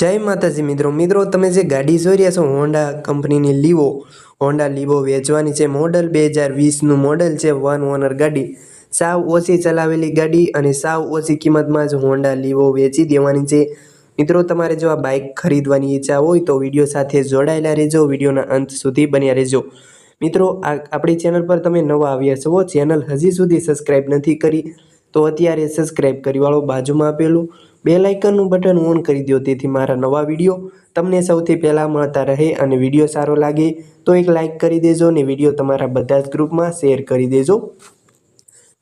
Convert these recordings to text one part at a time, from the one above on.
જય માતાજી મિત્રો. મિત્રો, તમે જે ગાડી જોઈ રહ્યા છો હોન્ડા કંપનીની લીવો હોન્ડા લીવો વેચવાની છે મોડલ બે હજાર વીસનું મોડલ છે વન ઓનર ગાડી. સાવ ઓછી ચલાવેલી ગાડી અને સાવ ઓછી કિંમતમાં જ હોન્ડા લીવો વેચી દેવાની છે. મિત્રો, તમારે જો આ બાઇક ખરીદવાની ઈચ્છા હોય તો વીડિયો સાથે જોડાયેલા રહેજો, વિડીયોના અંત સુધી બન્યા રહેજો. મિત્રો, આ આપણી ચેનલ પર તમે નવા આવ્યા છો, ચેનલ હજી સુધી સબસ્ક્રાઈબ નથી કરી, તો અત્યારે સબસ્ક્રાઈબ કરી વાળો બાજુમાં આપેલું. બે આઇકનનું બટન ઓન કરી દો તેથી મારા નવા વીડિયો તમને સૌથી પહેલાં મળતા રહે અને વીડિયો સારો લાગે તો એક લાઇક કરી દેજો અને વીડિયો તમારા બધા જ ગ્રુપમાં શેર કરી દેજો.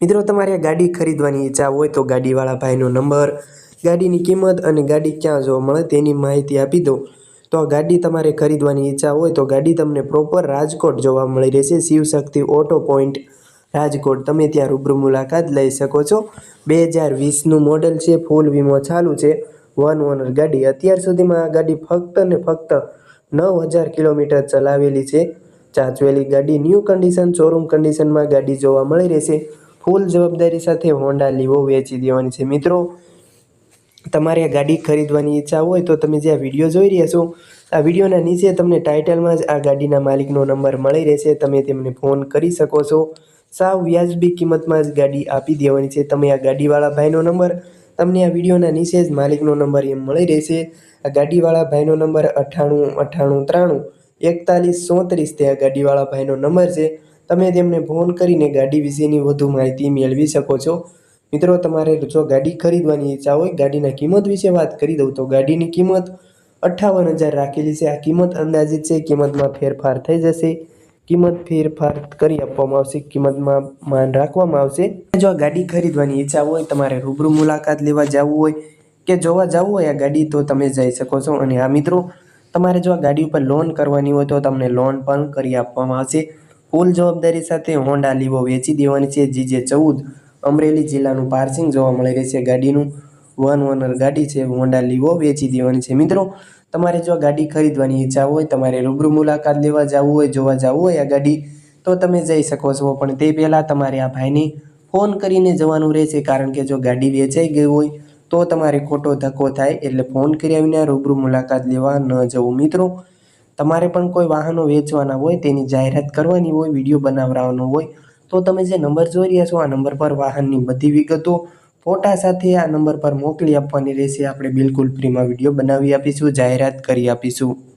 મિત્રો, તમારે ગાડી ખરીદવાની ઈચ્છા હોય તો ગાડીવાળા ભાઈનો નંબર, ગાડીની કિંમત અને ગાડી ક્યાં જોવા મળે તેની માહિતી આપી દો. તો આ ગાડી તમારે ખરીદવાની ઈચ્છા હોય તો ગાડી તમને પ્રોપર રાજકોટ જોવા મળી રહેશે. શિવશક્તિ ઓટો પોઈન્ટ રાજકોટ તમે ત્યાં રૂબરૂ મુલાકાત લઈ શકો છો. બે હજાર વીસનું મોડલ છે ફૂલ વીમો ચાલુ છે. વન ઓનર ગાડી. અત્યાર સુધીમાં આ ગાડી ફક્ત ને ફક્ત નવ હજાર કિલોમીટર ચલાવેલી છે. ચાચવેલી ગાડી ન્યૂ કન્ડિશન શોરૂમ કન્ડિશનમાં ગાડી જોવા મળી રહેશે. ફૂલ જવાબદારી સાથે હોન્ડા લીવો વેચી દેવાની છે. મિત્રો, તમારે આ ગાડી ખરીદવાની ઈચ્છા હોય તો તમે જે આ વીડિયો જોઈ રહ્યા છો, આ વિડીયોના નીચે તમને ટાઇટલમાં જ આ ગાડીના માલિકનો નંબર મળી રહેશે. તમે તેમને ફોન કરી શકો છો. સાવ વ્યાજબી કિંમતમાં જ ગાડી આપી દેવાની છે. તમે આ ગાડીવાળા ભાઈનો નંબર, તમને આ વિડીયોના નીચે જ માલિકનો નંબર એમ મળી રહેશે. આ ગાડીવાળા ભાઈનો નંબર અઠ્ઠાણું અઠ્ઠાણું ત્રાણું, એકતાલીસ, ચોત્રીસ તે આ ગાડીવાળા ભાઈનો નંબર છે. તમે તેમને ફોન કરીને ગાડી વિશેની વધુ માહિતી મેળવી શકો છો. મિત્રો, તમારે જો ગાડી ખરીદવાની ઈચ્છા હોય, ગાડીના કિંમત વિશે વાત કરી દઉં તો ગાડીની કિંમત અઠ્ઠાવન હજાર રાખેલી છે. આ કિંમત અંદાજિત છે, કિંમતમાં ફેરફાર થઈ જશે. કિંમત ફેરફાર કરી આપવામાં આવશે, કિંમતમાં માન રાખવામાં આવશે. જો આ ગાડી ખરીદવાની ઈચ્છા હોય, તમારે રૂબરૂ મુલાકાત લેવા જવું હોય કે જોવા જવું હોય આ ગાડી, તો તમે જઈ શકો છો. અને આ મિત્રો, તમારે જો આ ગાડી ઉપર લોન કરવાની હોય, તો તમને લોન પણ કરી આપવામાં આવશે. ફૂલ જવાબદારી સાથે હોન્ડા લીવો વેચી દેવાની છે. જીજે ચૌદ અમરેલી જિલ્લાનું પાર્સિંગ જોવા મળી રહેશે ગાડીનું. વન ઓનર ગાડી છે હોન્ડા લીવો વેચી દેવાની છે. મિત્રો, તમારે જો ગાડી ખરીદવાની ઈચ્છા હોય, તમારે રૂબરૂ મુલાકાત લેવા જવું હોય, જોવા જવું હોય આ ગાડી, તો તમે જઈ શકો છો. પણ તે પહેલાં તમારે આ ભાઈને ફોન કરીને જવાનું રહેશે. કારણ કે જો ગાડી વેચાઈ ગઈ હોય, તો તમારે ખોટો ધક્કો થાય. એટલે ફોન કર્યા વિના રૂબરૂ મુલાકાત લેવા ન જવું. મિત્રો, તમારે પણ કોઈ વાહનો વેચવાના હોય, તેની જાહેરાત કરવાની હોય, વીડિયો બનાવવાનો હોય, તો તમે જે નંબર જોઈ રહ્યા છો, આ નંબર પર વાહનની બધી વિગતો ફોટા સાથે આ નંબર પર મોકલી આપવાની રહેશે. આપણે બિલકુલ ફ્રીમાં વીડિયો બનાવી આપીશું, જાહેરાત કરી આપીશું.